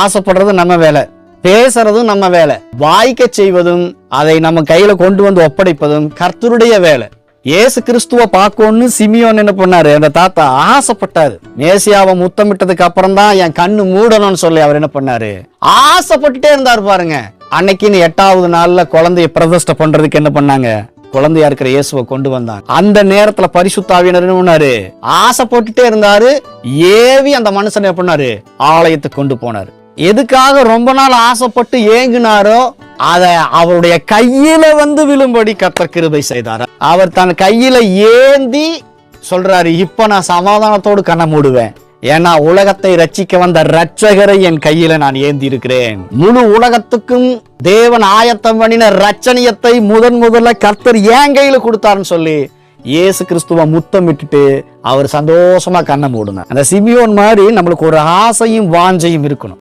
ஆசைப்படுறது நம்ம வேலை பேசுறதும் நம்ம வேலை வாய்க்க செய்வதும் அதை நம்ம கையில கொண்டு வந்து ஒப்படைப்பதும் கர்த்தருடைய வேலை. ஏசு கிறிஸ்துவ பார்க்கணும்னு சிமியோன் என்ன பண்ணாரு? அந்த தாத்தா ஆசைப்பட்டாரு. மேசியாவை முத்தமிட்டதுக்கு அப்புறம் தான் என் கண்ணு மூடணும்னு சொல்லி அவர் என்ன பண்ணாரு? ஆசைப்பட்டுட்டே இருந்தார் பாருங்க. அன்னைக்குன்னு எட்டாவது நாள்ல குழந்தைய பிரதிஷ்டை பண்றதுக்கு என்ன பண்ணாங்க? குழந்தையா இருக்கிற இயேசுவை கொண்டு வந்தாங்க. அந்த நேரத்துல பரிசுத்தாவியனர் என்ன பண்ணாரு ஆசைப்பட்டுட்டே இருந்தாரு. ஏவி அந்த மனுஷனை என்ன பண்ணாரு? ஆலயத்துக்கு கொண்டு போனாரு. எதுக்காக ரொம்ப நாள் ஆசைப்பட்டு ஏங்குனாரோ அதை அவருடைய கையில வந்து விழும்படி கர்த்தர் கிருபை செய்தார்? அவர் தன் கையில ஏந்தி சொல்றாரு இப்ப நான் சமாதானத்தோடு கண்ண மூடுவேன். ஏன்னா உலகத்தை ரட்சிக்க வந்த ரட்சகரை என் கையில நான் ஏந்தி இருக்கிறேன் முழு உலகத்துக்கும் தேவன் ஆயத்தம் பண்ணின ரச்சனியத்தை முதன் முதல்ல கர்த்தர் ஏன் கையில கொடுத்தாருன்னு சொல்லி இயேசு கிறிஸ்துவ முத்தமிட்டுட்டு அவர் சந்தோஷமா கண்ணை மூடுங்க அந்த சிமியோன் மாதிரி நம்மளுக்கு ஒரு ஆசையும் வாஞ்சையும் இருக்கணும்.